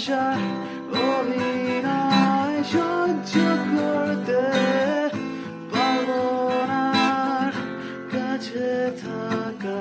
ভালোবাসা অভিনয় সহ্য করতে পারব না। কাছে থাকা